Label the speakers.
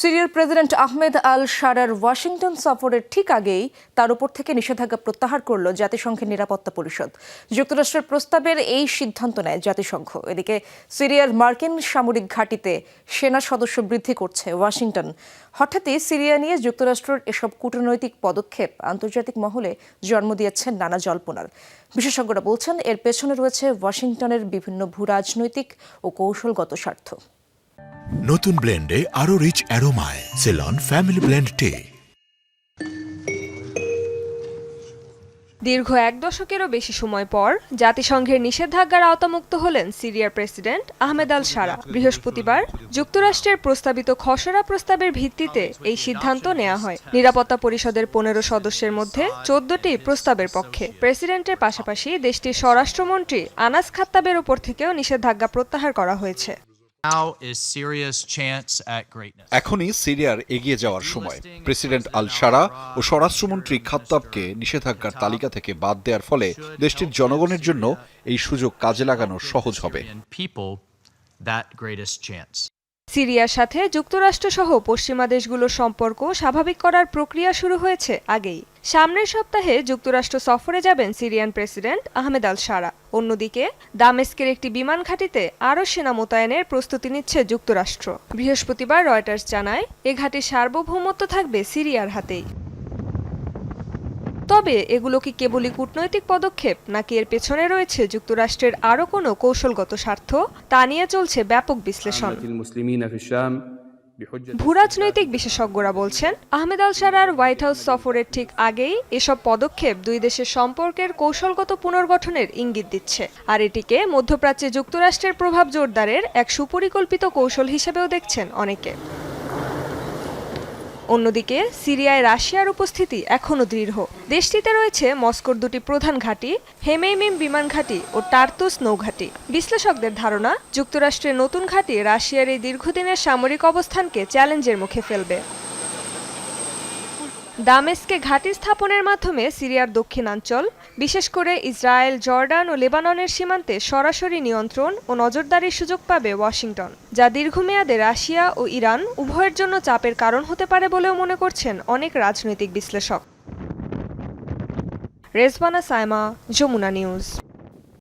Speaker 1: সিরিয়ার president Ahmed আল সারার Washington সফরের ঠিক আগেই তার উপর থেকে নিষেধাজ্ঞা প্রত্যাহার করল জাতিসংঘের নিরাপত্তা পরিষদ। যুক্তরাষ্ট্রের প্রস্তাবের এই সিদ্ধান্ত নেয় জাতিসংঘ। এদিকে সিরিয়ার মার্কিন সামরিক ঘাঁটিতে সেনা সদস্য বৃদ্ধি করছে ওয়াশিংটন। হঠাৎই সিরিয়া নিয়ে যুক্তরাষ্ট্রের এসব কূটনৈতিক পদক্ষেপ আন্তর্জাতিক মহলে জন্ম দিয়েছে নানা জল্পনার। বিশেষজ্ঞরা বলছেন, এর পেছনে রয়েছে ওয়াশিংটনের বিভিন্ন ভূরাজনৈতিক ও কৌশলগত স্বার্থ।
Speaker 2: নতুন ব্লেন্ডে আরও রিচ অ্যারোমায় সেলন ফ্যামিলি ব্লেন্ড টে
Speaker 3: দীর্ঘ এক দশকেরও বেশি সময় পর জাতিসংঘের নিষেধাজ্ঞার আওতামুক্ত হলেন সিরিয়ার প্রেসিডেন্ট আহমেদ আল সারা। বৃহস্পতিবার যুক্তরাষ্ট্রের প্রস্তাবিত খসড়া প্রস্তাবের ভিত্তিতে এই সিদ্ধান্ত নেওয়া হয়। নিরাপত্তা পরিষদের পনেরো সদস্যের মধ্যে চোদ্দটি প্রস্তাবের পক্ষে। প্রেসিডেন্টের পাশাপাশি দেশটির স্বরাষ্ট্রমন্ত্রী আনাস খাত্তাবের ওপর থেকেও নিষেধাজ্ঞা প্রত্যাহার করা হয়েছে।
Speaker 4: Now is Syria's chance at greatness.
Speaker 5: এখনই সিরিয়ার এগিয়ে যাওয়ার সময়। প্রেসিডেন্ট আল সারা ও স্বরাষ্ট্রমন্ত্রী খাত্তাবকে নিষেধাজ্ঞার তালিকা থেকে বাদ দেওয়ার ফলে দেশটির জনগণের জন্য এই সুযোগ কাজে লাগানো সহজ হবে।
Speaker 3: সিরিয়ার সাথে যুক্তরাষ্ট্র সহ পশ্চিমা দেশগুলোর সম্পর্ক স্বাভাবিক করার প্রক্রিয়া শুরু হয়েছে আগেই। সামনের সপ্তাহে যুক্তরাষ্ট্র সফরে যাবেন Syrian president Ahmed al Sharaa. অন্যদিকে, দামেস্কের একটি বিমান ঘাঁটিতে আরও সেনা মোতায়েনের প্রস্তুতি নিচ্ছে যুক্তরাষ্ট্র। বৃহস্পতিবার রয়টার্স জানায়, এ ঘাঁটির সার্বভৌমত্ব থাকবে সিরিয়ার হাতেই। তবে এগুলো কি কেবলই কূটনৈতিক পদক্ষেপ, নাকি এর পেছনে রয়েছে যুক্তরাষ্ট্রের আরও কোনো কৌশলগত স্বার্থ, তা নিয়ে চলছে ব্যাপক বিশ্লেষণ। ভূরাজনৈতিক বিশেষজ্ঞরা বলছেন আহমেদ আল সারার হোয়াইট হাউস সফরের ঠিক আগেই এসব পদক্ষেপ দুই দেশের সম্পর্কের কৌশলগত পুনর্গঠনের ইঙ্গিত দিচ্ছে। আর এটিকে মধ্যপ্রাচ্যে যুক্তরাষ্ট্রের প্রভাব জোরদারের এক সুপরিকল্পিত কৌশল হিসেবেও দেখছেন অনেকে। অন্যদিকে, সিরিয়ায় রাশিয়ার উপস্থিতি এখনও দৃঢ়। দেশটিতে রয়েছে মস্কোর দুটি প্রধান ঘাঁটি হেমেইমিম বিমান ঘাঁটি ও টার্তুস নৌঘাঁটি বিশ্লেষকদের ধারণা, যুক্তরাষ্ট্রের নতুন ঘাঁটি রাশিয়ার এই দীর্ঘদিনের সামরিক অবস্থানকে চ্যালেঞ্জের মুখে ফেলবে। দামেস্কে ঘাঁটি স্থাপনের মাধ্যমে সিরিয়ার দক্ষিণাঞ্চল, বিশেষ করে ইসরায়েল, জর্ডান ও লেবাননের সীমান্তে সরাসরি নিয়ন্ত্রণ ও নজরদারির সুযোগ পাবে ওয়াশিংটন, যা দীর্ঘমেয়াদে রাশিয়া ও ইরান উভয়ের জন্য চাপের কারণ হতে পারে বলেও মনে করছেন অনেক রাজনৈতিক বিশ্লেষক। রেজবানা সায়মা, যমুনা নিউজ।